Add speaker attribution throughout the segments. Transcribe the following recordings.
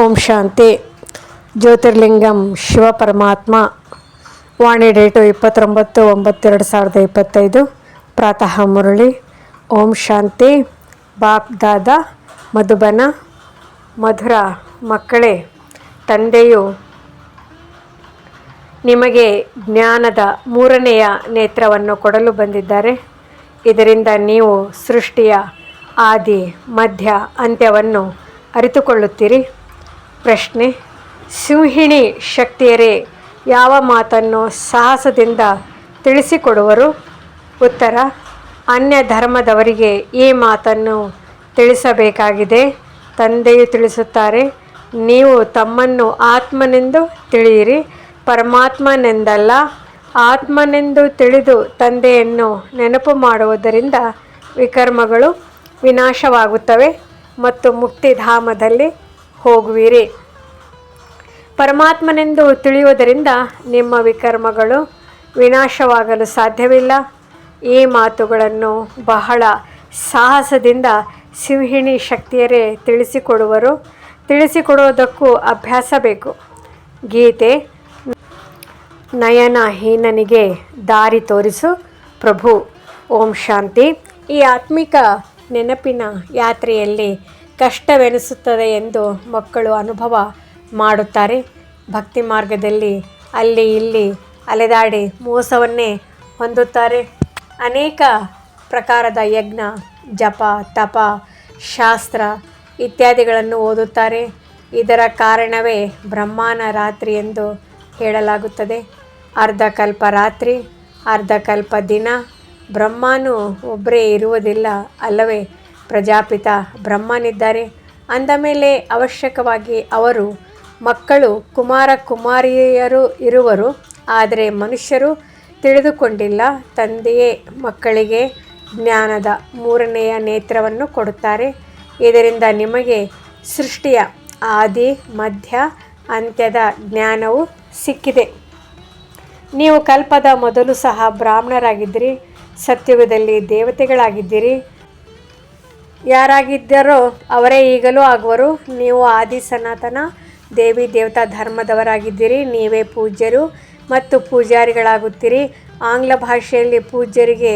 Speaker 1: ಓಂ ಶಾಂತಿ. ಜ್ಯೋತಿರ್ಲಿಂಗಂ ಶಿವ ಪರಮಾತ್ಮ ವಾಣಿ ಡೇಟು ಇಪ್ಪತ್ತೊಂಬತ್ತು ಒಂಬತ್ತೆರಡು ಸಾವಿರದ ಇಪ್ಪತ್ತೈದು. ಪ್ರಾತಃ ಮುರಳಿ. ಓಂ ಶಾಂತಿ. ಬಾಪ್ ದಾದ, ಮಧುಬನ, ಮಧುರ ಮಕ್ಕಳೇ, ತಂದೆಯು ನಿಮಗೆ ಜ್ಞಾನದ ಮೂರನೆಯ ನೇತ್ರವನ್ನು ಕೊಡಲು ಬಂದಿದ್ದಾರೆ. ಇದರಿಂದ ನೀವು ಸೃಷ್ಟಿಯ, ಆದಿ, ಮಧ್ಯ, ಅಂತ್ಯವನ್ನು ಅರಿತುಕೊಳ್ಳುತ್ತೀರಿ. ಪ್ರಶ್ನೆ. ಸಿಂಹಿಣಿ ಶಕ್ತಿಯರೇ, ಯಾವ ಮಾತನ್ನು ಸಾಹಸದಿಂದ ತಿಳಿಸಿಕೊಡುವರು? ಉತ್ತರ ಅನ್ಯ ಧರ್ಮದವರಿಗೆ ಈ ಮಾತನ್ನು ತಿಳಿಸಬೇಕಾಗಿದೆ. ತಂದೆಯು ತಿಳಿಸುತ್ತಾರೆ, ನೀವು ತಮ್ಮನ್ನು ಆತ್ಮನೆಂದು ತಿಳಿಯಿರಿ, ಪರಮಾತ್ಮನೆಂದಲ್ಲ, ಆತ್ಮನೆಂದು ತಿಳಿದು ತಂದೆಯನ್ನು ನೆನಪು ಮಾಡುವುದರಿಂದ ವಿಕರ್ಮಗಳು ವಿನಾಶವಾಗುತ್ತವೆ ಮತ್ತು ಮುಕ್ತಿಧಾಮದಲ್ಲಿ ಹೋಗುವಿರಿ. ಪರಮಾತ್ಮನೆಂದು ತಿಳಿಯುವುದರಿಂದ ನಿಮ್ಮ ವಿಕರ್ಮಗಳು ವಿನಾಶವಾಗಲು ಸಾಧ್ಯವಿಲ್ಲ. ಈ ಮಾತುಗಳನ್ನು ಬಹಳ ಸಾಹಸದಿಂದ ಸಿಂಹಿಣಿ ಶಕ್ತಿಯರೇ ತಿಳಿಸಿಕೊಡುವರು. ತಿಳಿಸಿಕೊಡುವುದಕ್ಕೂ ಅಭ್ಯಾಸ ಬೇಕು. ಗೀತೆ ನಯನಹೀನನಿಗೆ ದಾರಿ ತೋರಿಸು. ಪ್ರಭು, ಓಂ ಶಾಂತಿ. ಈ ಆತ್ಮಿಕ ನೆನಪಿನ ಯಾತ್ರೆಯಲ್ಲಿ ಕಷ್ಟವೆನಿಸುತ್ತದೆ ಎಂದು ಮಕ್ಕಳು ಅನುಭವ ಮಾಡುತ್ತಾರೆ. ಭಕ್ತಿ ಮಾರ್ಗದಲ್ಲಿ ಅಲ್ಲಿ ಇಲ್ಲಿ ಅಲೆದಾಡಿ ಮೋಸವನ್ನೇ ಹೊಂದುತ್ತಾರೆ. ಅನೇಕ ಪ್ರಕಾರದ ಯಜ್ಞ, ಜಪ, ತಪ, ಶಾಸ್ತ್ರ ಇತ್ಯಾದಿಗಳನ್ನು ಓದುತ್ತಾರೆ. ಇದರ ಕಾರಣವೇ ಬ್ರಹ್ಮಾನ ರಾತ್ರಿ ಎಂದು ಹೇಳಲಾಗುತ್ತದೆ. ಅರ್ಧಕಲ್ಪ ರಾತ್ರಿ ಅರ್ಧಕಲ್ಪ ದಿನ. ಬ್ರಹ್ಮನು ಒಬ್ಬರೇ ಇರುವುದಿಲ್ಲ ಅಲ್ಲವೇ? ಪ್ರಜಾಪಿತ ಬ್ರಹ್ಮನಿದ್ದಾರೆ. ಅಂದ ಮೇಲೆ ಅವಶ್ಯಕವಾಗಿ ಅವರು ಮಕ್ಕಳು ಕುಮಾರ ಕುಮಾರಿಯರು ಇರುವರು. ಆದರೆ ಮನುಷ್ಯರು ತಿಳಿದುಕೊಂಡಿಲ್ಲ. ತಂದೆಯೇ ಮಕ್ಕಳಿಗೆ ಜ್ಞಾನದ ಮೂರನೆಯ ನೇತ್ರವನ್ನು ಕೊಡುತ್ತಾರೆ. ಇದರಿಂದ ನಿಮಗೆ ಸೃಷ್ಟಿಯ ಆದಿ, ಮಧ್ಯ, ಅಂತ್ಯದ ಜ್ಞಾನವು ಸಿಕ್ಕಿದೆ. ನೀವು ಕಲ್ಪದ ಮೊದಲು ಸಹ ಬ್ರಾಹ್ಮಣರಾಗಿದ್ದಿರಿ. ಸತ್ಯುಗದಲ್ಲಿ ದೇವತೆಗಳಾಗಿದ್ದೀರಿ. ಯಾರಾಗಿದ್ದರೋ ಅವರೇ ಈಗಲೂ ಆಗುವರು. ನೀವು ಆದಿ ಸನಾತನ, ದೇವಿ ದೇವತಾ ಧರ್ಮದವರಾಗಿದ್ದೀರಿ. ನೀವೇ ಪೂಜ್ಯರು ಮತ್ತು ಪೂಜಾರಿಗಳಾಗುತ್ತೀರಿ. ಆಂಗ್ಲ ಭಾಷೆಯಲ್ಲಿ ಪೂಜ್ಯರಿಗೆ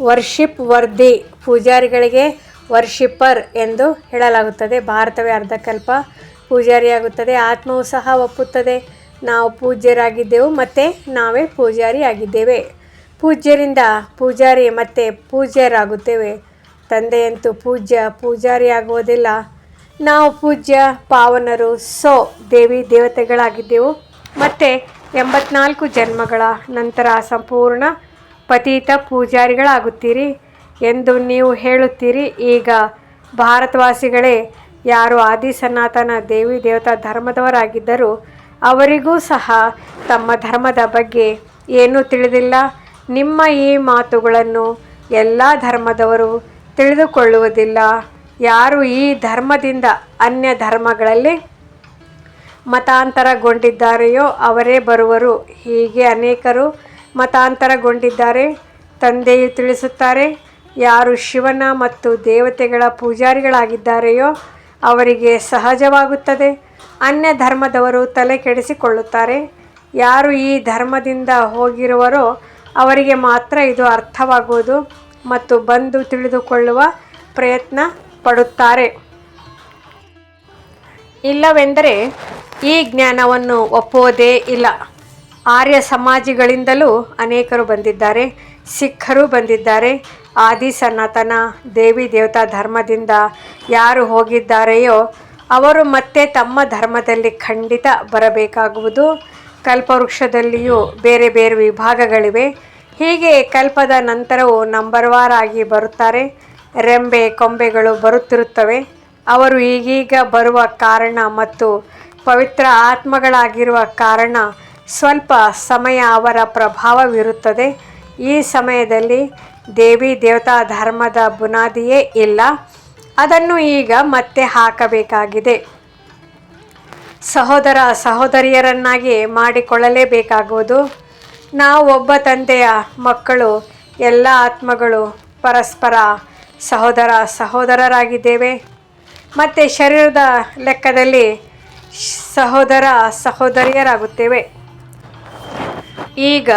Speaker 1: ವರ್ಷಿಪ್ ವರ್ದಿ ಪೂಜಾರಿಗಳಿಗೆ ವರ್ಷಿಪ್ಪರ್ ಎಂದು ಹೇಳಲಾಗುತ್ತದೆ. ಭಾರತವೇ ಅರ್ಧಕಲ್ಪ ಪೂಜಾರಿಯಾಗುತ್ತದೆ. ಆತ್ಮವು ಸಹ ಒಪ್ಪುತ್ತದೆ. ನಾವು ಪೂಜ್ಯರಾಗಿದ್ದೆವು ಮತ್ತು ನಾವೇ ಪೂಜಾರಿ ಆಗಿದ್ದೇವೆ ಪೂಜ್ಯರಿಂದ ಪೂಜಾರಿ ಮತ್ತು ಪೂಜ್ಯರಾಗುತ್ತೇವೆ. ತಂದೆಯಂತೂ ಪೂಜ್ಯ ಪೂಜಾರಿ ಆಗುವುದಿಲ್ಲ ನಾವು ಪೂಜ್ಯ ಪಾವನರು, ಸೋ ದೇವಿ ದೇವತೆಗಳಾಗಿದ್ದೆವು. ಮತ್ತು ಎಂಬತ್ನಾಲ್ಕು ಜನ್ಮಗಳ ನಂತರ ಸಂಪೂರ್ಣ ಪತೀತ ಪೂಜಾರಿಗಳಾಗುತ್ತೀರಿ ಎಂದು ನೀವು ಹೇಳುತ್ತೀರಿ. ಈಗ ಭಾರತವಾಸಿಗಳೇ, ಯಾರು ಆದಿ ಸನಾತನ ದೇವಿ ದೇವತಾ ಧರ್ಮದವರಾಗಿದ್ದರೂ ಅವರಿಗೂ ಸಹ ತಮ್ಮ ಧರ್ಮದ ಬಗ್ಗೆ ಏನೂ ತಿಳಿದಿಲ್ಲ. ನಿಮ್ಮ ಈ ಮಾತುಗಳನ್ನು ಎಲ್ಲ ಧರ್ಮದವರು ತಿಳಿದುಕೊಳ್ಳುವುದಿಲ್ಲ. ಯಾರು ಈ ಧರ್ಮದಿಂದ ಅನ್ಯ ಧರ್ಮಗಳಲ್ಲಿ ಮತಾಂತರಗೊಂಡಿದ್ದಾರೆಯೋ ಅವರೇ ಬರುವರು. ಹೀಗೆ ಅನೇಕರು ಮತಾಂತರಗೊಂಡಿದ್ದಾರೆ. ತಂದೆಯು ತಿಳಿಸುತ್ತಾರೆ, ಯಾರು ಶಿವನ ಮತ್ತು ದೇವತೆಗಳ ಪೂಜಾರಿಗಳಾಗಿದ್ದಾರೆಯೋ ಅವರಿಗೆ ಸಹಜವಾಗುತ್ತದೆ. ಅನ್ಯ ಧರ್ಮದವರು ತಲೆ ಕೆಡಿಸಿಕೊಳ್ಳುತ್ತಾರೆ. ಯಾರು ಈ ಧರ್ಮದಿಂದ ಹೋಗಿರುವರೋ ಅವರಿಗೆ ಮಾತ್ರ ಇದು ಅರ್ಥವಾಗುವುದು. ಮತ್ತು ಬಂದು ತಿಳಿದುಕೊಳ್ಳುವ ಪ್ರಯತ್ನ ಪಡುತ್ತಾರೆ. ಇಲ್ಲವೆಂದರೆ ಈ ಜ್ಞಾನವನ್ನು ಒಪ್ಪುವುದೇ ಇಲ್ಲ. ಆರ್ಯ ಸಮಾಜಿಗಳಿಂದಲೂ ಅನೇಕರು ಬಂದಿದ್ದಾರೆ. ಸಿಖ್ಖರು ಬಂದಿದ್ದಾರೆ. ಆದಿ ಸನಾತನ, ದೇವಿ ದೇವತಾ ಧರ್ಮದಿಂದ ಯಾರು ಹೋಗಿದ್ದಾರೆಯೋ ಅವರು ಮತ್ತೆ ತಮ್ಮ ಧರ್ಮದಲ್ಲಿ ಖಂಡಿತ ಬರಬೇಕಾಗುವುದು. ಕಲ್ಪವೃಕ್ಷದಲ್ಲಿಯೂ ಬೇರೆ ಬೇರೆ ವಿಭಾಗಗಳಿವೆ. ಹೀಗೆ ಕಲ್ಪದ ನಂತರವೂ ನಂಬರ್ವಾರ್ ಆಗಿ ಬರುತ್ತಾರೆ. ರೆಂಬೆ ಕೊಂಬೆಗಳು ಬರುತ್ತಿರುತ್ತವೆ. ಅವರು ಈಗೀಗ ಬರುವ ಕಾರಣ ಮತ್ತು ಪವಿತ್ರ ಆತ್ಮಗಳಾಗಿರುವ ಕಾರಣ ಸ್ವಲ್ಪ ಸಮಯ ಅವರ ಪ್ರಭಾವವಿರುತ್ತದೆ. ಈ ಸಮಯದಲ್ಲಿ ದೇವಿ ದೇವತಾ ಧರ್ಮದ ಬುನಾದಿಯೇ ಇಲ್ಲ. ಅದನ್ನು ಈಗ ಮತ್ತೆ ಹಾಕಬೇಕಾಗಿದೆ. ಸಹೋದರ ಸಹೋದರಿಯರನ್ನಾಗಿ ಮಾಡಿಕೊಳ್ಳಲೇಬೇಕಾಗುವುದು. ನಾವು ಒಬ್ಬ ತಂದೆಯ ಮಕ್ಕಳು, ಎಲ್ಲ ಆತ್ಮಗಳು ಪರಸ್ಪರ ಸಹೋದರ ಸಹೋದರರಾಗಿದ್ದೇವೆ. ಮತ್ತು ಶರೀರದ ಲೆಕ್ಕದಲ್ಲಿ ಸಹೋದರ ಸಹೋದರಿಯರಾಗುತ್ತೇವೆ. ಈಗ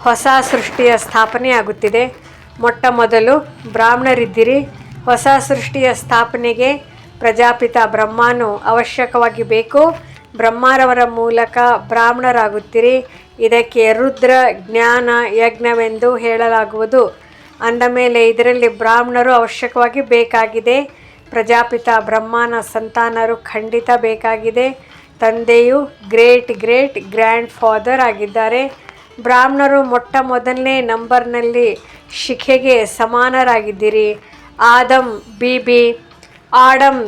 Speaker 1: ಹೊಸ ಸೃಷ್ಟಿಯ ಸ್ಥಾಪನೆಯಾಗುತ್ತಿದೆ. ಮೊಟ್ಟ ಮೊದಲು ಬ್ರಾಹ್ಮಣರಿದ್ದಿರಿ, ಹೊಸ ಸೃಷ್ಟಿಯ ಸ್ಥಾಪನೆಗೆ ಪ್ರಜಾಪಿತ ಬ್ರಹ್ಮನು ಅವಶ್ಯಕವಾಗಿ ಬೇಕು. ಬ್ರಹ್ಮರವರ ಮೂಲಕ ಬ್ರಾಹ್ಮಣರಾಗುತ್ತೀರಿ ಇದಕ್ಕೆ ರುದ್ರ ಜ್ಞಾನ ಯಜ್ಞವೆಂದು ಹೇಳಲಾಗುವುದು. ಅಂದಮೇಲೆ ಇದರಲ್ಲಿ ಬ್ರಾಹ್ಮಣರು ಅವಶ್ಯಕವಾಗಿ ಬೇಕಾಗಿದೆ. ಪ್ರಜಾಪಿತ ಬ್ರಹ್ಮನ ಸಂತಾನರು ಖಂಡಿತ ಬೇಕಾಗಿದೆ. ತಂದೆಯು ಗ್ರೇಟ್ ಗ್ರೇಟ್ ಗ್ರ್ಯಾಂಡ್ ಫಾದರ್ ಆಗಿದ್ದಾರೆ. ಬ್ರಾಹ್ಮಣರು ಮೊಟ್ಟ ಮೊದಲನೇ ನಂಬರ್ನಲ್ಲಿ ಶಿಖೆಗೆ ಸಮಾನರಾಗಿದ್ದೀರಿ. ಆದಮ್ ಬಿಬಿ ಆಡಮ್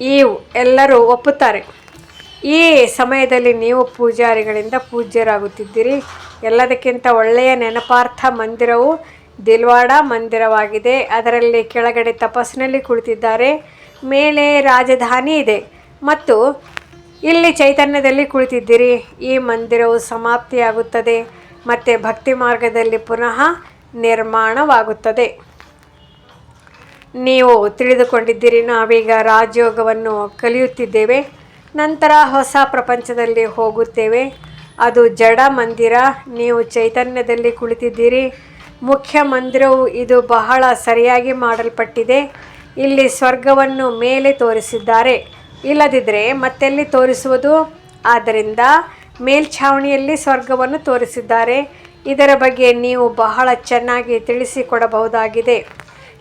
Speaker 1: ಈವ್ ಎಲ್ಲರೂ ಒಪ್ಪುತ್ತಾರೆ. ಈ ಸಮಯದಲ್ಲಿ ನೀವು ಪೂಜಾರಿಗಳಿಂದ ಪೂಜ್ಯರಾಗುತ್ತಿದ್ದೀರಿ. ಎಲ್ಲದಕ್ಕಿಂತ ಒಳ್ಳೆಯ ನೆನಪಾರ್ಥ ಮಂದಿರವು ದಿಲ್ವಾಡ ಮಂದಿರವಾಗಿದೆ. ಅದರಲ್ಲಿ ಕೆಳಗಡೆ ತಪಸ್ಸಿನಲ್ಲಿ ಕುಳಿತಿದ್ದಾರೆ. ಮೇಲೆ ರಾಜಧಾನಿ ಇದೆ. ಮತ್ತು ಇಲ್ಲಿ ಚೈತನ್ಯದಲ್ಲಿ ಕುಳಿತಿದ್ದೀರಿ. ಈ ಮಂದಿರವು ಸಮಾಪ್ತಿಯಾಗುತ್ತದೆ. ಮತ್ತು ಭಕ್ತಿ ಮಾರ್ಗದಲ್ಲಿ ಪುನಃ ನಿರ್ಮಾಣವಾಗುತ್ತದೆ. ನೀವು ತಿಳಿದುಕೊಂಡಿದ್ದೀರಿ. ನಾವೀಗ ರಾಜಯೋಗವನ್ನು ಕಲಿಯುತ್ತಿದ್ದೇವೆ. ನಂತರ ಹೊಸ ಪ್ರಪಂಚದಲ್ಲಿ ಹೋಗುತ್ತೇವೆ. ಅದು ಜಡ ಮಂದಿರ. ನೀವು ಚೈತನ್ಯದಲ್ಲಿ ಕುಳಿತಿದ್ದೀರಿ. ಮುಖ್ಯ ಮಂದಿರವು ಇದು ಬಹಳ ಸರಿಯಾಗಿ ಮಾಡಲ್ಪಟ್ಟಿದೆ. ಇಲ್ಲಿ ಸ್ವರ್ಗವನ್ನು ಮೇಲೆ ತೋರಿಸಿದ್ದಾರೆ. ಇಲ್ಲದಿದ್ದರೆ ಮತ್ತೆಲ್ಲಿ ತೋರಿಸುವುದು? ಆದ್ದರಿಂದ ಮೇಲ್ಛಾವಣಿಯಲ್ಲಿ ಸ್ವರ್ಗವನ್ನು ತೋರಿಸಿದ್ದಾರೆ. ಇದರ ಬಗ್ಗೆ ನೀವು ಬಹಳ ಚೆನ್ನಾಗಿ ತಿಳಿಸಿಕೊಡಬಹುದಾಗಿದೆ.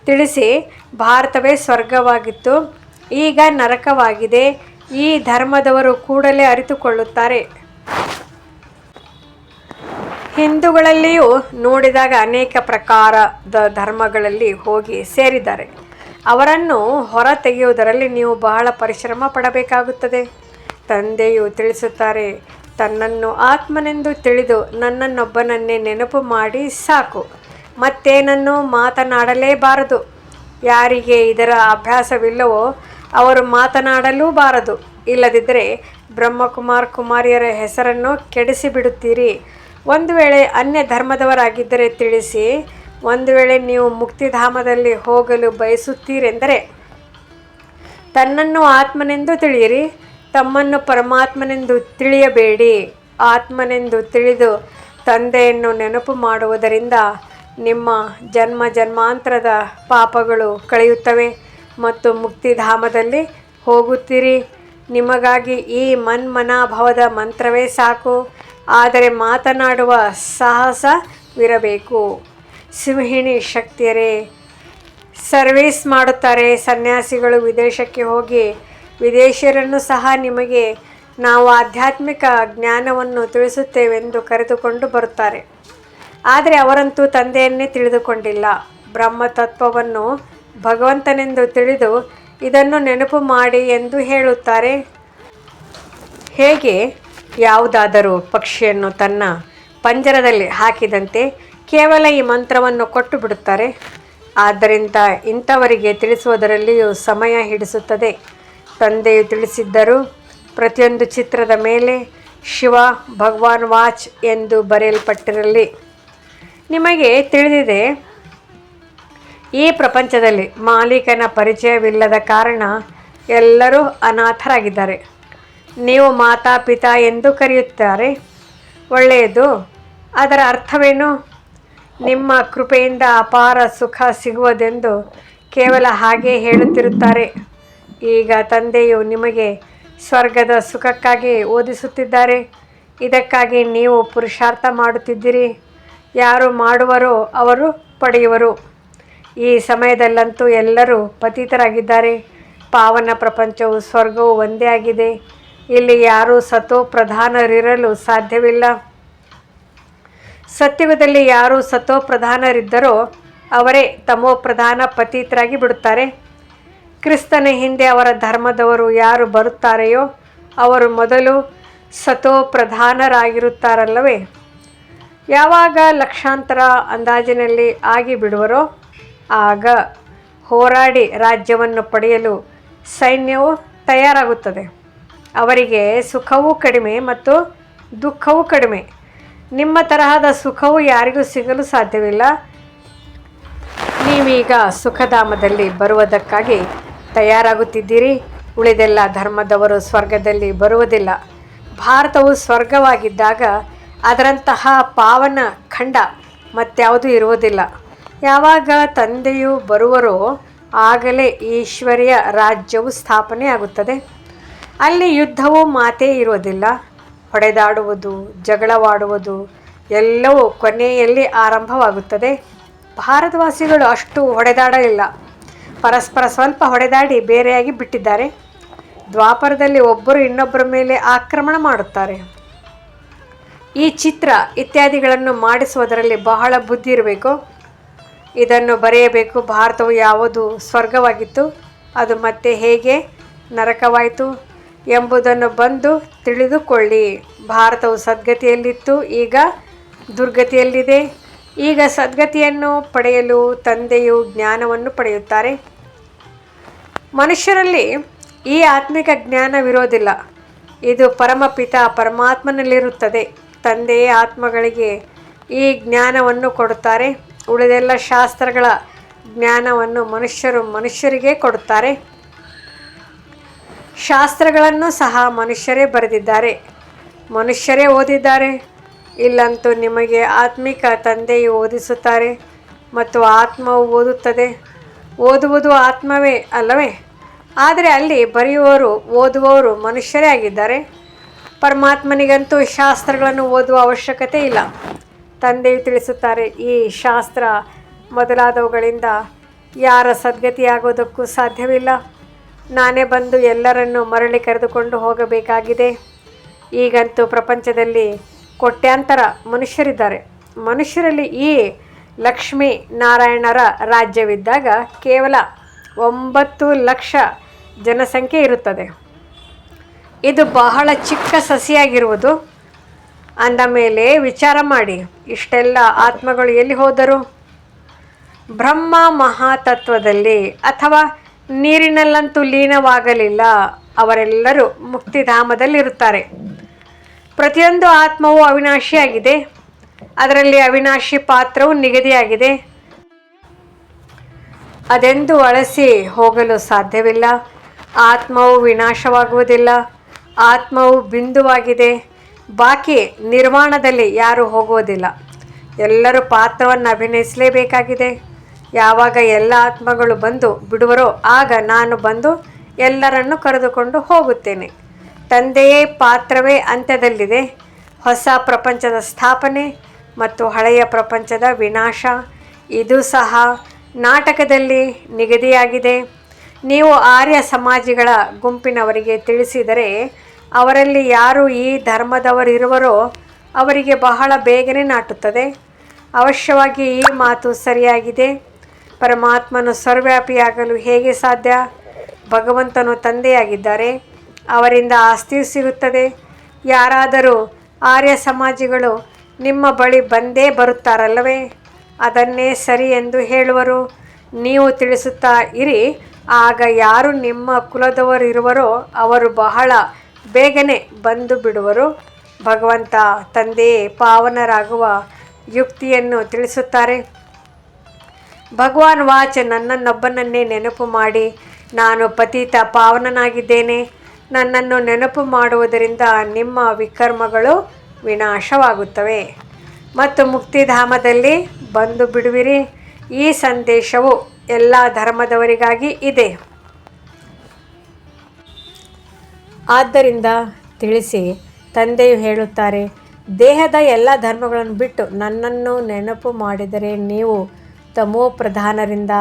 Speaker 1: ತಿಳಿಸಿ, ಭಾರತವೇ ಸ್ವರ್ಗವಾಗಿತ್ತು. ಈಗ ನರಕವಾಗಿದೆ. ಈ ಧರ್ಮದವರು ಕೂಡಲೇ ಅರಿತುಕೊಳ್ಳುತ್ತಾರೆ. ಹಿಂದೂಗಳಲ್ಲಿಯೂ ನೋಡಿದಾಗ ಅನೇಕ ಪ್ರಕಾರದ ಧರ್ಮಗಳಲ್ಲಿ ಹೋಗಿ ಸೇರಿದ್ದಾರೆ. ಅವರನ್ನು ಹೊರ ತೆಗೆಯುವುದರಲ್ಲಿ ನೀವು ಬಹಳ ಪರಿಶ್ರಮ ಪಡಬೇಕಾಗುತ್ತದೆ. ತಂದೆಯು ತಿಳಿಸುತ್ತಾರೆ, ತನ್ನನ್ನು ಆತ್ಮನೆಂದು ತಿಳಿದು ನನ್ನನ್ನೊಬ್ಬನನ್ನೇ ನೆನಪು ಮಾಡಿ ಸಾಕು. ಮತ್ತೇನನ್ನು ಮಾತನಾಡಲೇಬಾರದು. ಯಾರಿಗೆ ಇದರ ಅಭ್ಯಾಸವಿಲ್ಲವೋ ಅವರು ಮಾತನಾಡಲೂ ಬಾರದು ಇಲ್ಲದಿದ್ದರೆ ಬ್ರಹ್ಮಕುಮಾರ್ ಕುಮಾರಿಯರ ಹೆಸರನ್ನು ಕೆಡಿಸಿಬಿಡುತ್ತೀರಿ. ಒಂದು ವೇಳೆ ಅನ್ಯ ಧರ್ಮದವರಾಗಿದ್ದರೆ ತಿಳಿಸಿ, ಒಂದು ವೇಳೆ ನೀವು ಮುಕ್ತಿಧಾಮದಲ್ಲಿ ಹೋಗಲು ಬಯಸುತ್ತೀರೆಂದರೆ, ತನ್ನನ್ನು ಆತ್ಮನೆಂದು ತಿಳಿಯಿರಿ, ತಮ್ಮನ್ನು ಪರಮಾತ್ಮನೆಂದು ತಿಳಿಯಬೇಡಿ. ಆತ್ಮನೆಂದು ತಿಳಿದು ತಂದೆಯನ್ನು ನೆನಪು ಮಾಡುವುದರಿಂದ ನಿಮ್ಮ ಜನ್ಮ ಜನ್ಮಾಂತರದ ಪಾಪಗಳು ಕಳೆಯುತ್ತವೆ. ಮತ್ತು ಮುಕ್ತಿಧಾಮದಲ್ಲಿ ಹೋಗುತ್ತೀರಿ. ನಿಮಗಾಗಿ ಈ ಮನ್ಮನಾಭವದ ಮಂತ್ರವೇ ಸಾಕು. ಆದರೆ ಮಾತನಾಡುವ ಸಾಹಸವಿರಬೇಕು ಸಿಂಹಿಣಿ ಶಕ್ತಿಯರೇ, ಸರ್ವೀಸ್ ಮಾಡುತ್ತಾರೆ ಸನ್ಯಾಸಿಗಳು ವಿದೇಶಕ್ಕೆ ಹೋಗಿ. ವಿದೇಶಿಯರನ್ನು ಸಹ ನಿಮಗೆ ನಾವು ಆಧ್ಯಾತ್ಮಿಕ ಜ್ಞಾನವನ್ನು ತಿಳಿಸುತ್ತೇವೆಂದು ಕರೆದುಕೊಂಡು ಬರುತ್ತಾರೆ. ಆದರೆ ಅವರಂತೂ ತಂದೆಯನ್ನೇ ತಿಳಿದುಕೊಂಡಿಲ್ಲ. ಬ್ರಹ್ಮತತ್ವವನ್ನು ಭಗವಂತನೆಂದು ತಿಳಿದು ಇದನ್ನು ನೆನಪು ಮಾಡಿ ಎಂದು ಹೇಳುತ್ತಾರೆ. ಹೇಗೆ? ಯಾವುದಾದರೂ ಪಕ್ಷಿಯನ್ನು ತನ್ನ ಪಂಜರದಲ್ಲಿ ಹಾಕಿದಂತೆ ಕೇವಲ ಈ ಮಂತ್ರವನ್ನು ಕೊಟ್ಟು ಬಿಡುತ್ತಾರೆ ಆದ್ದರಿಂದ ಇಂಥವರಿಗೆ ತಿಳಿಸುವುದರಲ್ಲಿಯೂ ಸಮಯ ಹಿಡಿಸುತ್ತದೆ. ತಂದೆಯು ತಿಳಿಸಿದ್ದರೂ ಪ್ರತಿಯೊಂದು ಚಿತ್ರದ ಮೇಲೆ ಶಿವ ಭಗವಾನ್ ವಾಚ್ ಎಂದು ಬರೆಯಲ್ಪಟ್ಟಿರಲಿ. ನಿಮಗೆ ತಿಳಿದಿದೆ ಈ ಪ್ರಪಂಚದಲ್ಲಿ ಮಾಲೀಕನ ಪರಿಚಯವಿಲ್ಲದ ಕಾರಣ ಎಲ್ಲರೂ ಅನಾಥರಾಗಿದ್ದಾರೆ. ನೀವು ಮಾತಾ ಪಿತಾ ಎಂದು ಕರೆಯುತ್ತಾರೆ. ಒಳ್ಳೆಯದು. ಅದರ ಅರ್ಥವೇನು? ನಿಮ್ಮ ಕೃಪೆಯಿಂದ ಅಪಾರ ಸುಖ ಸಿಗುವುದೆಂದು ಕೇವಲ ಹಾಗೆ ಹೇಳುತ್ತಿರುತ್ತಾರೆ. ಈಗ ತಂದೆಯು ನಿಮಗೆ ಸ್ವರ್ಗದ ಸುಖಕ್ಕಾಗಿ ಓದಿಸುತ್ತಿದ್ದಾರೆ. ಇದಕ್ಕಾಗಿ ನೀವು ಪುರುಷಾರ್ಥ ಮಾಡುತ್ತಿದ್ದೀರಿ. ಯಾರು ಮಾಡುವರೋ ಅವರು ಪಡೆಯುವರು. ಈ ಸಮಯದಲ್ಲಂತೂ ಎಲ್ಲರೂ ಪತಿತರಾಗಿದ್ದಾರೆ. ಪಾವನ ಪ್ರಪಂಚವು ಸ್ವರ್ಗವು ಒಂದೇ ಆಗಿದೆ. ಇಲ್ಲಿ ಯಾರೂ ಸತೋ ಪ್ರಧಾನರಿರಲು ಸಾಧ್ಯವಿಲ್ಲ. ಸತ್ಯುಗದಲ್ಲಿ ಯಾರು ಸತೋ ಪ್ರಧಾನರಿದ್ದರೋ ಅವರೇ ತಮೋ ಪ್ರಧಾನ ಪತೀತರಾಗಿ ಬಿಡುತ್ತಾರೆ. ಕ್ರಿಸ್ತನ ಹಿಂದೆ ಅವರ ಧರ್ಮದವರು ಯಾರು ಬರುತ್ತಾರೆಯೋ ಅವರು ಮೊದಲು ಸತೋ ಪ್ರಧಾನರಾಗಿರುತ್ತಾರಲ್ಲವೇ. ಯಾವಾಗ ಲಕ್ಷಾಂತರ ಅಂದಾಜಿನಲ್ಲಿ ಆಗಿ ಬಿಡುವರೋ ಆಗ ಹೋರಾಡಿ ರಾಜ್ಯವನ್ನು ಪಡೆಯಲು ಸೈನ್ಯವು ತಯಾರಾಗುತ್ತದೆ. ಅವರಿಗೆ ಸುಖವೂ ಕಡಿಮೆ ಮತ್ತು ದುಃಖವೂ ಕಡಿಮೆ. ನಿಮ್ಮ ತರಹದ ಸುಖವು ಯಾರಿಗೂ ಸಿಗಲು ಸಾಧ್ಯವಿಲ್ಲ. ನೀವೀಗ ಸುಖಧಾಮದಲ್ಲಿ ಬರುವುದಕ್ಕಾಗಿ ತಯಾರಾಗುತ್ತಿದ್ದೀರಿ. ಉಳಿದೆಲ್ಲ ಧರ್ಮದವರು ಸ್ವರ್ಗದಲ್ಲಿ ಬರುವುದಿಲ್ಲ. ಭಾರತವು ಸ್ವರ್ಗವಾಗಿದ್ದಾಗ ಅದರಂತಹ ಪಾವನ ಖಂಡ ಮತ್ಯಾವುದೂ ಇರುವುದಿಲ್ಲ. ಯಾವಾಗ ತಂದೆಯು ಬರುವರೋ ಆಗಲೇ ಈಶ್ವರ್ಯ ರಾಜ್ಯವು ಸ್ಥಾಪನೆಯಾಗುತ್ತದೆ. ಅಲ್ಲಿ ಯುದ್ಧವು ಮಾತೇ ಇರುವುದಿಲ್ಲ ಹೊಡೆದಾಡುವುದು, ಜಗಳವಾಡುವುದು ಎಲ್ಲವೂ ಕೊನೆಯಲ್ಲಿ ಆರಂಭವಾಗುತ್ತದೆ. ಭಾರತವಾಸಿಗಳು ಅಷ್ಟು ಹೊಡೆದಾಡಲಿಲ್ಲ. ಪರಸ್ಪರ ಸ್ವಲ್ಪ ಹೊಡೆದಾಡಿ ಬೇರೆಯಾಗಿ ಬಿಟ್ಟಿದ್ದಾರೆ. ದ್ವಾಪರದಲ್ಲಿ ಒಬ್ಬರು ಇನ್ನೊಬ್ಬರ ಮೇಲೆ ಆಕ್ರಮಣ ಮಾಡುತ್ತಾರೆ. ಈ ಚಿತ್ರ ಇತ್ಯಾದಿಗಳನ್ನು ಮಾಡಿಸುವುದರಲ್ಲಿ ಬಹಳ ಬುದ್ಧಿ ಇರಬೇಕು. ಇದನ್ನು ಬರೆಯಬೇಕು. ಭಾರತವು ಯಾವುದು ಸ್ವರ್ಗವಾಗಿತ್ತು, ಅದು ಮತ್ತೆ ಹೇಗೆ ನರಕವಾಯಿತು ಎಂಬುದನ್ನು ಬಂದು ತಿಳಿದುಕೊಳ್ಳಿ. ಭಾರತವು ಸದ್ಗತಿಯಲ್ಲಿತ್ತು, ಈಗ ದುರ್ಗತಿಯಲ್ಲಿದೆ. ಈಗ ಸದ್ಗತಿಯನ್ನು ಪಡೆಯಲು ತಂದೆಯು ಜ್ಞಾನವನ್ನು ಪಡೆಯುತ್ತಾರೆ. ಮನುಷ್ಯರಲ್ಲಿ ಈ ಆತ್ಮಿಕ ಜ್ಞಾನವಿರೋದಿಲ್ಲ ಇದು ಪರಮಪಿತ ಪರಮಾತ್ಮನಲ್ಲಿರುತ್ತದೆ. ತಂದೆಯೇ ಆತ್ಮಗಳಿಗೆ ಈ ಜ್ಞಾನವನ್ನು ಕೊಡುತ್ತಾರೆ. ಉಳಿದೆಲ್ಲ ಶಾಸ್ತ್ರಗಳ ಜ್ಞಾನವನ್ನು ಮನುಷ್ಯರು ಮನುಷ್ಯರಿಗೆ ಕೊಡುತ್ತಾರೆ. ಶಾಸ್ತ್ರಗಳನ್ನು ಸಹ ಮನುಷ್ಯರೇ ಬರೆದಿದ್ದಾರೆ. ಮನುಷ್ಯರೇ ಓದಿದ್ದಾರೆ. ಇಲ್ಲಂತೂ ನಿಮಗೆ ಆತ್ಮಿಕ ತಂದೆಯು ಓದಿಸುತ್ತಾರೆ ಮತ್ತು ಆತ್ಮವು ಓದುತ್ತದೆ. ಓದುವುದು ಆತ್ಮವೇ ಅಲ್ಲವೇ? ಆದರೆ ಅಲ್ಲಿ ಬರೆಯುವವರು, ಓದುವವರು ಮನುಷ್ಯರೇ ಆಗಿದ್ದಾರೆ. ಪರಮಾತ್ಮನಿಗಂತೂ ಶಾಸ್ತ್ರಗಳನ್ನು ಓದುವ ಅವಶ್ಯಕತೆ ಇಲ್ಲ. ತಂದೆಯು ತಿಳಿಸುತ್ತಾರೆ, ಈ ಶಾಸ್ತ್ರ ಮೊದಲಾದವುಗಳಿಂದ ಯಾರ ಸದ್ಗತಿಯಾಗೋದಕ್ಕೂ ಸಾಧ್ಯವಿಲ್ಲ. ನಾನೇ ಬಂದು ಎಲ್ಲರನ್ನು ಮರಳಿ ಕರೆದುಕೊಂಡು ಹೋಗಬೇಕಾಗಿದೆ. ಈಗಂತೂ ಪ್ರಪಂಚದಲ್ಲಿ ಕೋಟ್ಯಾಂತರ ಮನುಷ್ಯರಿದ್ದಾರೆ. ಮನುಷ್ಯರಲ್ಲಿ ಈ ಲಕ್ಷ್ಮೀ ನಾರಾಯಣರ ರಾಜ್ಯವಿದ್ದಾಗ ಕೇವಲ ಒಂಬತ್ತು ಲಕ್ಷ ಜನಸಂಖ್ಯೆ ಇರುತ್ತದೆ. ಇದು ಬಹಳ ಚಿಕ್ಕ ಸಸಿಯಾಗಿರುವುದು. ಅಂದ ಮೇಲೆ ವಿಚಾರ ಮಾಡಿ, ಇಷ್ಟೆಲ್ಲ ಆತ್ಮಗಳು ಎಲ್ಲಿ ಹೋದರು? ಬ್ರಹ್ಮ ಮಹಾತತ್ವದಲ್ಲಿ ಅಥವಾ ನೀರಿನಲ್ಲಂತೂ ಲೀನವಾಗಲಿಲ್ಲ, ಅವರೆಲ್ಲರೂ ಮುಕ್ತಿಧಾಮದಲ್ಲಿರುತ್ತಾರೆ. ಪ್ರತಿಯೊಂದು ಆತ್ಮವು ಅವಿನಾಶಿಯಾಗಿದೆ. ಅದರಲ್ಲಿ ಅವಿನಾಶಿ ಪಾತ್ರವು ನಿಗದಿಯಾಗಿದೆ. ಅದೆಂದು ಅಳಸಿ ಹೋಗಲು ಸಾಧ್ಯವಿಲ್ಲ. ಆತ್ಮವು ವಿನಾಶವಾಗುವುದಿಲ್ಲ. ಆತ್ಮವು ಬಿಂದುವಾಗಿದೆ. ಬಾಕಿ ನಿರ್ಮಾಣದಲ್ಲಿ ಯಾರೂ ಹೋಗುವುದಿಲ್ಲ. ಎಲ್ಲರೂ ಪಾತ್ರವನ್ನು ಅಭಿನಯಿಸಲೇಬೇಕಾಗಿದೆ. ಯಾವಾಗ ಎಲ್ಲ ಆತ್ಮಗಳು ಬಂದು ಬಿಡುವರೋ ಆಗ ನಾನು ಬಂದು ಎಲ್ಲರನ್ನು ಕರೆದುಕೊಂಡು ಹೋಗುತ್ತೇನೆ. ತಂದೆಯೇ ಪಾತ್ರವೇ ಅಂತ್ಯದಲ್ಲಿದೆ. ಹೊಸ ಪ್ರಪಂಚದ ಸ್ಥಾಪನೆ ಮತ್ತು ಹಳೆಯ ಪ್ರಪಂಚದ ವಿನಾಶ. ಇದು ಸಹ ನಾಟಕದಲ್ಲಿ ನಿಗದಿಯಾಗಿದೆ. ನೀವು ಆರ್ಯ ಸಮಾಜಿಗಳ ಗುಂಪಿನವರಿಗೆ ತಿಳಿಸಿದರೆ ಅವರಲ್ಲಿ ಯಾರು ಈ ಧರ್ಮದವರಿರುವರೋ ಅವರಿಗೆ ಬಹಳ ಬೇಗನೆ ನಾಟುತ್ತದೆ. ಅವಶ್ಯವಾಗಿ ಈ ಮಾತು ಸರಿಯಾಗಿದೆ. ಪರಮಾತ್ಮನು ಸರ್ವ್ಯಾಪಿಯಾಗಲು ಹೇಗೆ ಸಾಧ್ಯ? ಭಗವಂತನು ತಂದೆಯಾಗಿದ್ದಾರೆ. ಅವರಿಂದ ಆಸ್ತಿಯೂ ಸಿಗುತ್ತದೆ. ಯಾರಾದರೂ ಆರ್ಯ ಸಮಾಜಿಗಳು ನಿಮ್ಮ ಬಳಿ ಬಂದೇ ಬರುತ್ತಾರಲ್ಲವೇ? ಅದನ್ನೇ ಸರಿ ಎಂದು ಹೇಳುವರು. ನೀವು ತಿಳಿಸುತ್ತಾ ಇರಿ. ಆಗ ಯಾರು ನಿಮ್ಮ ಕುಲದವರಿರುವರೋ ಅವರು ಬಹಳ ಬೇಗನೆ ಬಂದು ಬಿಡುವರು. ಭಗವಂತ ತಂದೆಯೇ ಪಾವನರಾಗುವ ಯುಕ್ತಿಯನ್ನು ತಿಳಿಸುತ್ತಾರೆ. ಭಗವಾನ್ ವಾಚ್ ನನ್ನನ್ನೊಬ್ಬನನ್ನೇ ನೆನಪು ಮಾಡಿ, ನಾನು ಪತೀತ ಪಾವನನಾಗಿದ್ದೇನೆ. ನನ್ನನ್ನು ನೆನಪು ಮಾಡುವುದರಿಂದ ನಿಮ್ಮ ವಿಕರ್ಮಗಳು ವಿನಾಶವಾಗುತ್ತವೆ. ಮತ್ತು ಮುಕ್ತಿಧಾಮದಲ್ಲಿ ಬಂದು ಬಿಡುವಿರಿ. ಈ ಸಂದೇಶವು ಎಲ್ಲ ಧರ್ಮದವರಿಗಾಗಿ ಇದೆ. ಆದ್ದರಿಂದ ತಿಳಿಸಿ, ತಂದೆಯು ಹೇಳುತ್ತಾರೆ, ದೇಹದ ಎಲ್ಲ ಧರ್ಮಗಳನ್ನು ಬಿಟ್ಟು ನನ್ನನ್ನು ನೆನಪು ಮಾಡಿದರೆ ನೀವು ತಮೋ ಪ್ರಧಾನರಿಂದ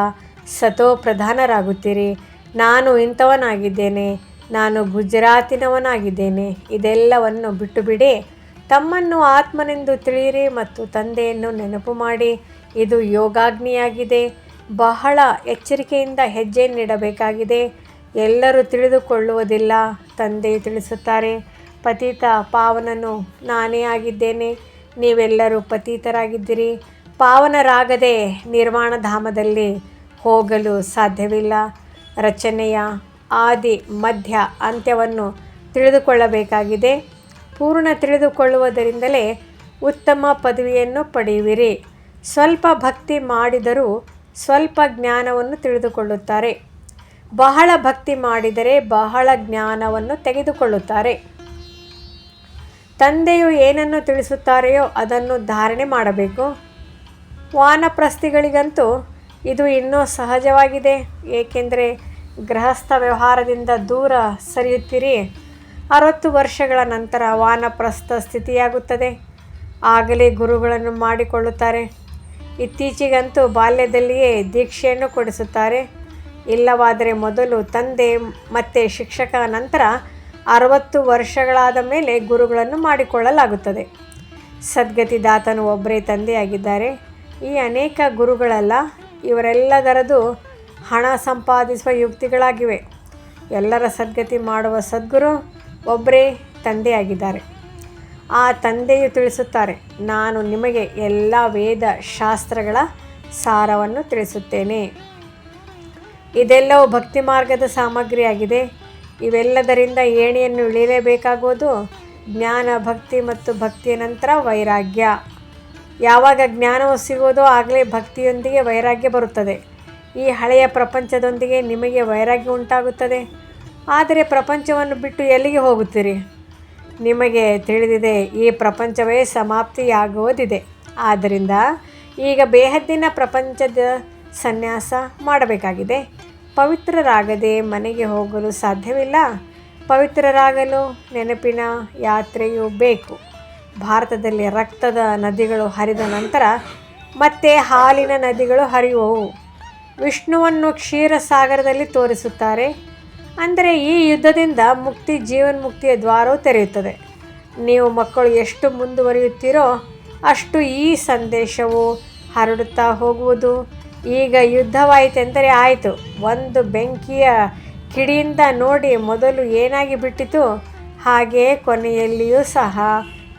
Speaker 1: ಸತೋ ಪ್ರಧಾನರಾಗುತ್ತೀರಿ. ನಾನು ಇಂಥವನಾಗಿದ್ದೇನೆ, ನಾನು ಗುಜರಾತಿನವನಾಗಿದ್ದೇನೆ, ಇದೆಲ್ಲವನ್ನು ಬಿಟ್ಟು ಬಿಡಿ ತಮ್ಮನ್ನು ಆತ್ಮನೆಂದು ತಿಳಿಯಿರಿ ಮತ್ತು ತಂದೆಯನ್ನು ನೆನಪು ಮಾಡಿ, ಇದು ಯೋಗಾಗ್ನಿಯಾಗಿದೆ, ಬಹಳ ಎಚ್ಚರಿಕೆಯಿಂದ ಹೆಜ್ಜೆ ನೀಡಬೇಕಾಗಿದೆ. ಎಲ್ಲರೂ ತಿಳಿದುಕೊಳ್ಳುವುದಿಲ್ಲ, ತಂದೆ ತಿಳಿಸುತ್ತಾರೆ, ಪತಿತ ಪಾವನನು ನಾನೇ ಆಗಿದ್ದೇನೆ, ನೀವೆಲ್ಲರೂ ಪತೀತರಾಗಿದ್ದೀರಿ. ಪಾವನರಾಗದೆ ನಿರ್ವಾಣಧಾಮದಲ್ಲಿ ಹೋಗಲು ಸಾಧ್ಯವಿಲ್ಲ. ರಚನೆಯ ಆದಿ, ಮಧ್ಯ ಅಂತ್ಯವನ್ನು ತಿಳಿದುಕೊಳ್ಳಬೇಕಾಗಿದೆ. ಪೂರ್ಣ ತಿಳಿದುಕೊಳ್ಳುವುದರಿಂದಲೇ ಉತ್ತಮ ಪದವಿಯನ್ನು ಪಡೆಯುವಿರಿ. ಸ್ವಲ್ಪ ಭಕ್ತಿ ಮಾಡಿದರೂ ಸ್ವಲ್ಪ ಜ್ಞಾನವನ್ನು ತಿಳಿದುಕೊಳ್ಳುತ್ತಾರೆ. ಬಹಳ ಭಕ್ತಿ ಮಾಡಿದರೆ ಬಹಳ ಜ್ಞಾನವನ್ನು ತೆಗೆದುಕೊಳ್ಳುತ್ತಾರೆ. ತಂದೆಯು ಏನನ್ನು ತಿಳಿಸುತ್ತಾರೆಯೋ ಅದನ್ನು ಧಾರಣೆ ಮಾಡಬೇಕು. ವಾನಪ್ರಸ್ಥಿಗಳಿಗಂತೂ ಇದು ಇನ್ನೂ ಸಹಜವಾಗಿದೆ. ಏಕೆಂದರೆ ಗೃಹಸ್ಥ ವ್ಯವಹಾರದಿಂದ ದೂರ ಸರಿಯುತ್ತೀರಿ. ಅರವತ್ತು ವರ್ಷಗಳ ನಂತರ ವಾನಪ್ರಸ್ಥ ಸ್ಥಿತಿಯಾಗುತ್ತದೆ. ಆಗಲೇ ಗುರುಗಳನ್ನು ಮಾಡಿಕೊಳ್ಳುತ್ತಾರೆ. ಇತ್ತೀಚೆಗಂತೂ ಬಾಲ್ಯದಲ್ಲಿಯೇ ದೀಕ್ಷೆಯನ್ನು ಕೊಡಿಸುತ್ತಾರೆ. ಇಲ್ಲವಾದರೆ ಮೊದಲು ತಂದೆ ಮತ್ತು ಶಿಕ್ಷಕ ನಂತರ ಅರವತ್ತು ವರ್ಷಗಳಾದ ಮೇಲೆ ಗುರುಗಳನ್ನು ಮಾಡಿಕೊಳ್ಳಲಾಗುತ್ತದೆ. ಸದ್ಗತಿದಾತನು ಒಬ್ಬರೇ ತಂದೆಯಾಗಿದ್ದಾರೆ. ಈ ಅನೇಕ ಗುರುಗಳಲ್ಲ ಇವರೆಲ್ಲದರದು ಹಣ ಸಂಪಾದಿಸುವ ಯುಕ್ತಿಗಳಾಗಿವೆ. ಎಲ್ಲರ ಸದ್ಗತಿ ಮಾಡುವ ಸದ್ಗುರು ಒಬ್ಬರೇ ತಂದೆಯಾಗಿದ್ದಾರೆ. ಆ ತಂದೆಯು ತಿಳಿಸುತ್ತಾರೆ, ನಾನು ನಿಮಗೆ ಎಲ್ಲ ವೇದ ಶಾಸ್ತ್ರಗಳ ಸಾರವನ್ನು ತಿಳಿಸುತ್ತೇನೆ. ಇದೆಲ್ಲವೂ ಭಕ್ತಿ ಮಾರ್ಗದ ಸಾಮಗ್ರಿಯಾಗಿದೆ. ಇವೆಲ್ಲದರಿಂದ ಏಣಿಯನ್ನು ಇಳಿಯಲೇಬೇಕಾಗುವುದು. ಜ್ಞಾನ, ಭಕ್ತಿ ಮತ್ತು ಭಕ್ತಿಯ ನಂತರ ವೈರಾಗ್ಯ. ಯಾವಾಗ ಜ್ಞಾನವು ಸಿಗುವುದೋ ಆಗಲೇ ಭಕ್ತಿಯೊಂದಿಗೆ ವೈರಾಗ್ಯ ಬರುತ್ತದೆ. ಈ ಹಳೆಯ ಪ್ರಪಂಚದೊಂದಿಗೆ ನಿಮಗೆ ವೈರಾಗ್ಯ ಉಂಟಾಗುತ್ತದೆ. ಆದರೆ ಪ್ರಪಂಚವನ್ನು ಬಿಟ್ಟು ಎಲ್ಲಿಗೆ ಹೋಗುತ್ತೀರಿ? ನಿಮಗೆ ತಿಳಿದಿದೆ, ಈ ಪ್ರಪಂಚವೇ ಸಮಾಪ್ತಿಯಾಗುವುದಿದೆ. ಆದ್ದರಿಂದ ಈಗ ಬೇಹದ್ದಿನ ಪ್ರಪಂಚದ ಸನ್ಯಾಸ ಮಾಡಬೇಕಾಗಿದೆ. ಪವಿತ್ರರಾಗದೆ ಮನೆಗೆ ಹೋಗಲು ಸಾಧ್ಯವಿಲ್ಲ. ಪವಿತ್ರರಾಗಲು ನೆನಪಿನ ಯಾತ್ರೆಯು ಬೇಕು. ಭಾರತದಲ್ಲಿ ರಕ್ತದ ನದಿಗಳು ಹರಿದ ನಂತರ ಮತ್ತೆ ಹಾಲಿನ ನದಿಗಳು ಹರಿಯುವವು. ವಿಷ್ಣುವನ್ನು ಕ್ಷೀರಸಾಗರದಲ್ಲಿ ತೋರಿಸುತ್ತಾರೆ. ಅಂದರೆ ಈ ಯುದ್ಧದಿಂದ ಮುಕ್ತಿ, ಜೀವನ್ಮುಕ್ತಿಯ ದ್ವಾರವು ತೆರೆಯುತ್ತದೆ. ನೀವು ಮಕ್ಕಳು ಎಷ್ಟು ಮುಂದುವರಿಯುತ್ತೀರೋ ಅಷ್ಟು ಈ ಸಂದೇಶವು ಹರಡುತ್ತಾ ಹೋಗುವುದು. ಈಗ ಯುದ್ಧವಾಯಿತೆಂದರೆ ಆಯಿತು. ಒಂದು ಬೆಂಕಿಯ ಕಿಡಿಯಿಂದ ನೋಡಿ ಮೊದಲು ಏನಾಗಿ ಬಿಟ್ಟಿತು? ಹಾಗೆಯೇ ಕೊನೆಯಲ್ಲಿಯೂ ಸಹ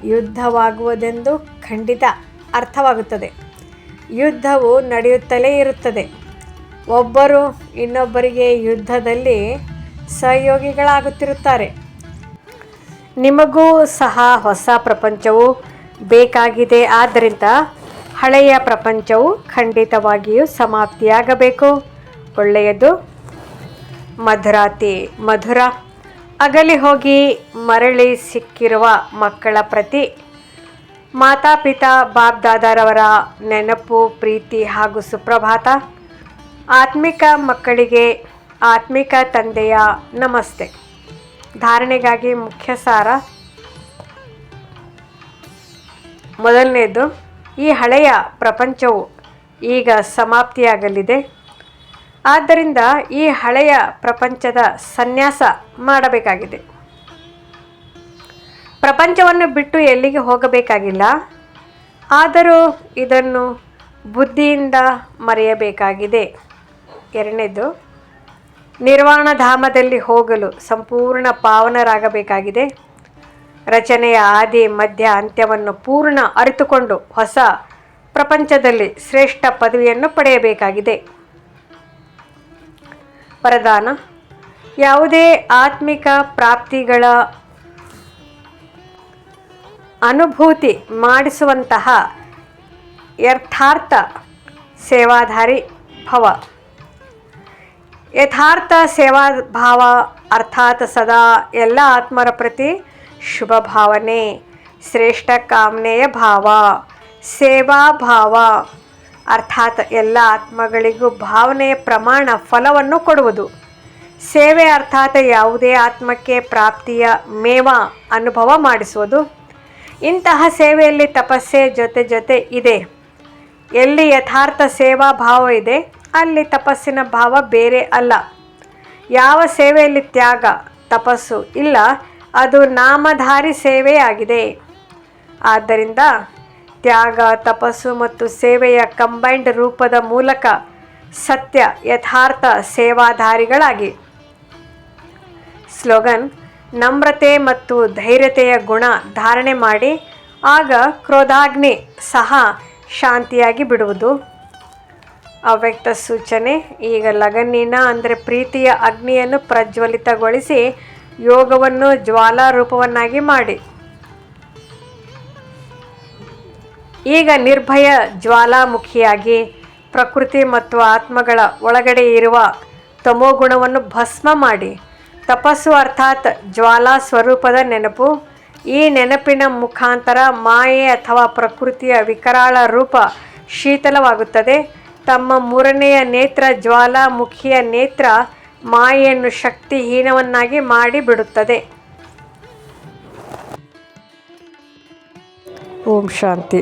Speaker 1: ಯುದ್ಧವಾಗುವುದೆಂದು ಖಂಡಿತ ಅರ್ಥವಾಗುತ್ತದೆ. ಯುದ್ಧವು ನಡೆಯುತ್ತಲೇ ಇರುತ್ತದೆ. ಒಬ್ಬರು ಇನ್ನೊಬ್ಬರಿಗೆ ಯುದ್ಧದಲ್ಲಿ ಸಹಯೋಗಿಗಳಾಗುತ್ತಿರುತ್ತಾರೆ. ನಿಮಗೂ ಸಹ ಹೊಸ ಪ್ರಪಂಚವು ಬೇಕಾಗಿದೆ. ಆದ್ದರಿಂದ ಹಳೆಯ ಪ್ರಪಂಚವು ಖಂಡಿತವಾಗಿಯೂ ಸಮಾಪ್ತಿಯಾಗಬೇಕು. ಒಳ್ಳೆಯದು. ಮಧುರಾತಿ, ಮಧುರ. ಅಗಲಿ ಹೋಗಿ ಮರಳಿ ಸಿಕ್ಕಿರುವ ಮಕ್ಕಳ ಪ್ರತಿ, ಮಾತಾಪಿತಾ ಬಾಬ್ ದಾದಾರವರ ನೆನಪು, ಪ್ರೀತಿ ಹಾಗೂ ಸುಪ್ರಭಾತ. ಆತ್ಮಿಕ ಮಕ್ಕಳಿಗೆ ಆತ್ಮಿಕ ತಂದೆಯ ನಮಸ್ತೆ. ಧಾರಣೆಗಾಗಿ ಮುಖ್ಯ ಸಾರ ಮೊದಲನೇದು ಈ ಹಳೆಯ ಪ್ರಪಂಚವು ಈಗ ಸಮಾಪ್ತಿಯಾಗಲಿದೆ. ಆದ್ದರಿಂದ ಈ ಹಳೆಯ ಪ್ರಪಂಚದ ಸನ್ಯಾಸ ಮಾಡಬೇಕಾಗಿದೆ. ಪ್ರಪಂಚವನ್ನು ಬಿಟ್ಟು ಎಲ್ಲಿಗೆ ಹೋಗಬೇಕಾಗಿಲ್ಲ. ಆದರೂ ಇದನ್ನು ಬುದ್ಧಿಯಿಂದ ಮರೆಯಬೇಕಾಗಿದೆ. ಎರಡನೇದು ನಿರ್ವಾಣ ಧಾಮದಲ್ಲಿ ಹೋಗಲು ಸಂಪೂರ್ಣ ಪಾವನರಾಗಬೇಕಾಗಿದೆ. ರಚನೆಯ ಆದಿ, ಮಧ್ಯ, ಅಂತ್ಯವನ್ನು ಪೂರ್ಣ ಅರಿತುಕೊಂಡು ಹೊಸ ಪ್ರಪಂಚದಲ್ಲಿ ಶ್ರೇಷ್ಠ ಪದವಿಯನ್ನು ಪಡೆಯಬೇಕಾಗಿದೆ. ವರದಾನ, ಯಾವುದೇ ಆತ್ಮಿಕ ಪ್ರಾಪ್ತಿಗಳ ಅನುಭೂತಿ ಮಾಡಿಸುವಂತಹ ಯಥಾರ್ಥ ಸೇವಾಧಾರಿ ಭವ. ಯಥಾರ್ಥ ಸೇವಾಭಾವ ಅರ್ಥಾತ್ ಸದಾ ಎಲ್ಲ ಆತ್ಮರ ಪ್ರತಿ ಶುಭ ಭಾವನೆ ಶ್ರೇಷ್ಠ ಕಾಮನೆಯ ಭಾವ, ಸೇವಾ ಭಾವ. ಅರ್ಥಾತ್ ಎಲ್ಲ ಆತ್ಮಗಳಿಗೂ ಭಾವನೆಯ ಪ್ರಮಾಣ ಫಲವನ್ನು ಕೊಡುವುದು. ಸೇವೆ ಅರ್ಥಾತ್ ಯಾವುದೇ ಆತ್ಮಕ್ಕೆ ಪ್ರಾಪ್ತಿಯ ಮೇವ ಅನುಭವ ಮಾಡಿಸುವುದು. ಇಂತಹ ಸೇವೆಯಲ್ಲಿ ತಪಸ್ಸೆ ಜೊತೆ ಜೊತೆ ಇದೆ. ಎಲ್ಲಿ ಯಥಾರ್ಥ ಸೇವಾ ಭಾವ ಇದೆ, ಅಲ್ಲಿ ತಪಸ್ಸಿನ ಭಾವ ಬೇರೆ ಅಲ್ಲ. ಯಾವ ಸೇವೆಯಲ್ಲಿ ತ್ಯಾಗ, ತಪಸ್ಸು ಇಲ್ಲ ಅದು ನಾಮಧಾರಿ ಸೇವೆಯಾಗಿದೆ. ಆದ್ದರಿಂದ ತ್ಯಾಗ, ತಪಸ್ಸು ಮತ್ತು ಸೇವೆಯ ಕಂಬೈಂಡ್ ರೂಪದ ಮೂಲಕ ಸತ್ಯ, ಯಥಾರ್ಥ ಸೇವಾಧಾರಿಗಳಾಗಿ. ಸ್ಲೋಗನ್, ನಮ್ರತೆ ಮತ್ತು ಧೈರ್ಯತೆಯ ಗುಣ ಧಾರಣೆ ಮಾಡಿ, ಆಗ ಕ್ರೋಧಾಗ್ನಿ ಸಹ ಶಾಂತಿಯಾಗಿ ಬಿಡುವುದು. ಅವ್ಯಕ್ತ ಸೂಚನೆ, ಈಗ ಲಗನ್ನಿನ, ಅಂದರೆ ಪ್ರೀತಿಯ ಅಗ್ನಿಯನ್ನು ಪ್ರಜ್ವಲಿತಗೊಳಿಸಿ ಯೋಗವನ್ನು ಜ್ವಾಲಾರೂಪವನ್ನಾಗಿ ಮಾಡಿ. ಈಗ ನಿರ್ಭಯ ಜ್ವಾಲಾಮುಖಿಯಾಗಿ ಪ್ರಕೃತಿ ಮತ್ತು ಆತ್ಮಗಳ ಒಳಗಡೆ ಇರುವ ತಮೋಗುಣವನ್ನು ಭಸ್ಮ ಮಾಡಿ. ತಪಸ್ಸು ಅರ್ಥಾತ್ ಜ್ವಾಲಾ ಸ್ವರೂಪದ ನೆನಪು. ಈ ನೆನಪಿನ ಮುಖಾಂತರ ಮಾಯೆ ಅಥವಾ ಪ್ರಕೃತಿಯ ವಿಕರಾಳ ರೂಪ ಶೀತಲವಾಗುತ್ತದೆ. ತಮ್ಮ ಮೂರನೆಯ ನೇತ್ರ ಜ್ವಾಲಾಮುಖಿಯ ನೇತ್ರ ಮಾಯೆಯನ್ನು ಶಕ್ತಿಹೀನವನ್ನಾಗಿ ಮಾಡಿಬಿಡುತ್ತದೆ ಓಂ ಶಾಂತಿ.